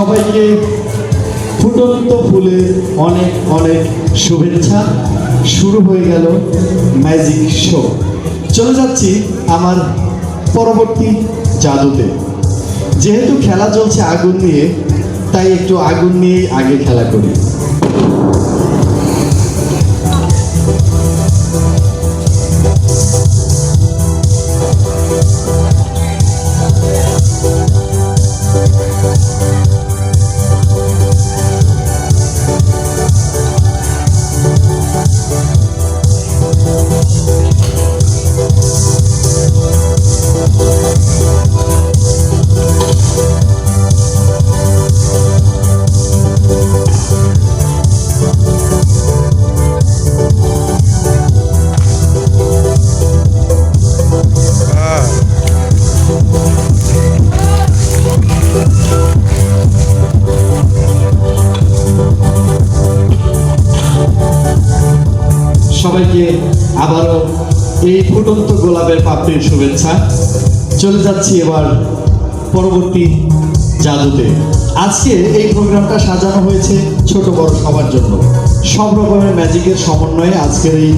সবাইকে ফুটন্ত ফুলে অনেক অনেক শুভেচ্ছা। শুরু হয়ে গেল ম্যাজিক শো। চলে যাচ্ছি আমার পরবর্তী জাদুতে। যেহেতু খেলা চলছে আগুন নিয়ে, তাই একটু আগুন নিয়েই আগে খেলা করি। সবাইকে আবারও এই ফুটন্ত গোলাপের পাপড়ির শুভেচ্ছা। চলে যাচ্ছি এবার পরবর্তী জাদুতে। আজকে এই প্রোগ্রামটা সাজানো হয়েছে ছোট বড় সবার জন্য। সব রকমের ম্যাজিকের সমন্বয়ে আজকের এই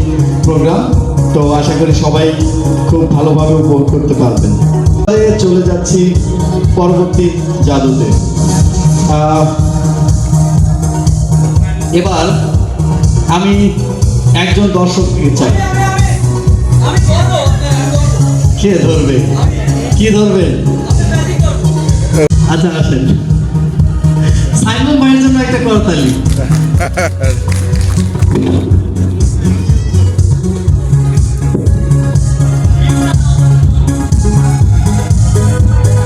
প্রোগ্রাম। তো আশা করি সবাই খুব ভালোভাবে উপভোগ করতে পারবেন। চলে যাচ্ছি পরবর্তী জাদুতে। এবার আমি একজন দর্শককে চাই? কে ধরবে? কি ধরবে? আচ্ছা আসেন। সাইমন ভাইয়ের জন্য একটা করতালি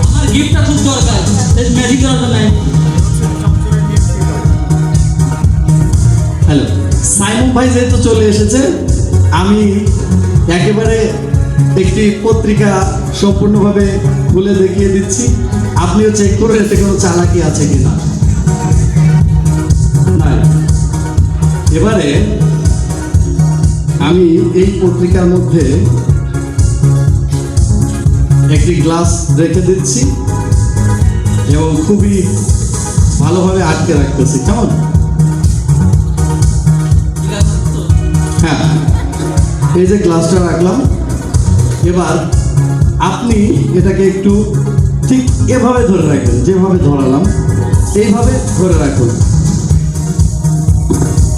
আমার গিফটটা খুব দরকার। ম্যাজিক করার ভাই যেহেতু চলে এসেছে, আমি একেবারে একটি পত্রিকা সম্পূর্ণভাবে খুলে দেখিয়ে দিচ্ছি। আপনিও চেক করে এতে কোনো চালাকি আছে কিনা। এবারে আমি এই পত্রিকার মধ্যে একটি গ্লাস রেখে দিচ্ছি এবং খুবই ভালোভাবে আটকে রাখতেছি। কেমন? হ্যাঁ। এই যে গ্লাসটা রাখলাম। এবার আপনি এটাকে একটু ঠিক এভাবে ধরে রাখবেন যেভাবে ধরালাম এইভাবে ধরে রাখুন।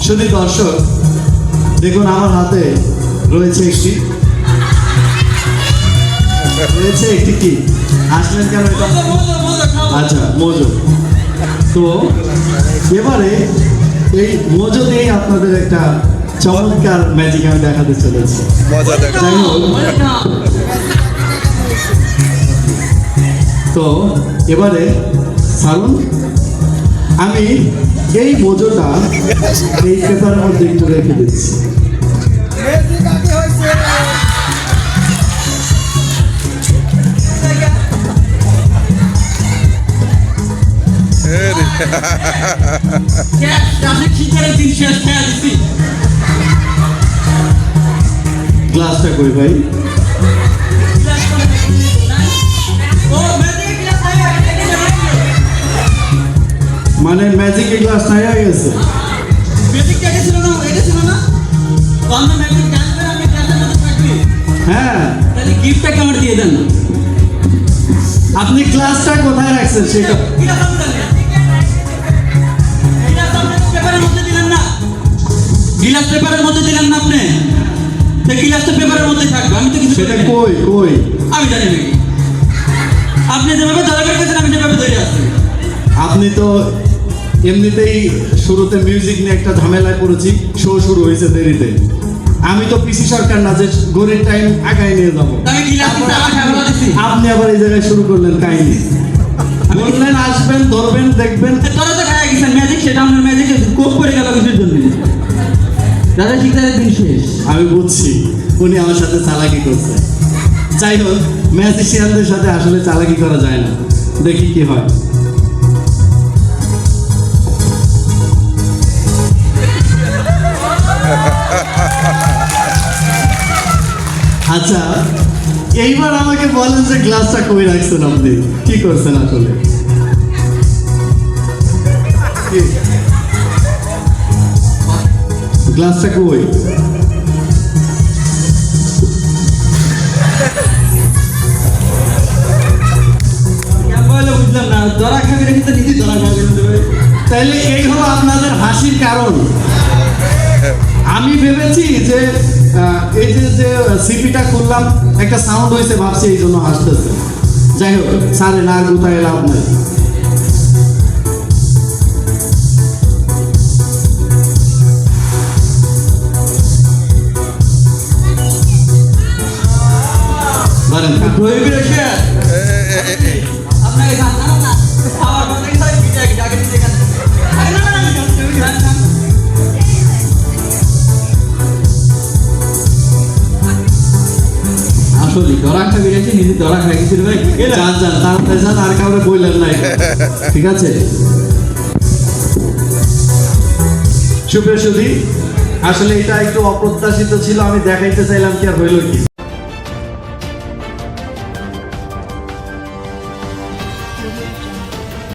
শুধু দর্শক দেখুন আমার হাতে রয়েছে একটি রয়েছে একটি কি? আসলেন কেন আচ্ছা মজো। তো এবারে এই মজো দিয়েই আপনাদের একটা চমৎকার ম্যাজিক আমি দেখাতে চলেছি। যাই হোক। তো এবারে সারুন আমি এই মজোটা এই পেপারের মধ্যে একটু রেখে দিচ্ছি। আমি খিচারের দিন শেষ খেয়ে দিছি গ্লাসটা কই ভাই। মানে ম্যাজিক গ্লাস নাই হয়ে গেছে। ম্যাজিক হ্যাঁ। গিফটটা দিয়ে দেন আপনি ক্লাসটা কোথায় রাখছেন সেটা? গিলাস পেপারের মধ্যে দিলেন না আপনি? তো পেপারের মধ্যে থাকবে? আমি তো কিছু সেটা কই কই? আমি জানি নাকি আপনি যেভাবে ধরা পেরেছেন আমি যেভাবে ধরে আছি। আপনি তো এমনিতেই শুরুতে মিউজিক নিয়ে একটা ঝামেলায় পড়েছি শো শুরু হয়েছে দেরিতে। আমি তো পিসি সরকার না যে গরিব টাইম আগায় নিয়ে যাব। আপনি আবার এই জায়গায় শুরু করলেন কাহিনী। বললেন আসবেন ধরবেন দেখবেন। তোরা তো খাই গেছেন ম্যাজিক সেটা আমার ম্যাজিক কোপ করে গেল কিছুর জন্য। দাদা শিকারের দিন শেষ? আমি বুঝছি। উনি আমার সাথে চালাকি করছে। যাই হোক, ম্যাজিশিয়ানদের সাথে আসলে চালাকি করা যায় না। দেখি কি হয়। আচ্ছা এইবার আমাকে বলেন যে গ্লাসটা কই রাখছেন আপনি? কি করছেন আসলে? গ্লাসটা কই? বুঝলাম না দরা খাবি রেখে তো নিজে দরা খাবি তাইলে এই হলো আপনাদের হাসির কারণ। আমি ভেবেছি যে এই যে যে সিপিটা খুললাম, একটা সাউন্ড হয়েছে ভাবছি এই জন্য হাসতেছে। যাই হোক সারে না গুতায় লাভ নাই। খান আসলে দরা খাবি রেখে নিজে দরা খাই গেছিল ভাই। যান যান তাড়াতাড়ি যান আর কাউরে বললেন নাই ঠিক আছে? সুপ্রিয় আসলে এটা একটু অপ্রত্যাশিত ছিল আমি দেখাইতে চাইলাম কি আর হইল কি?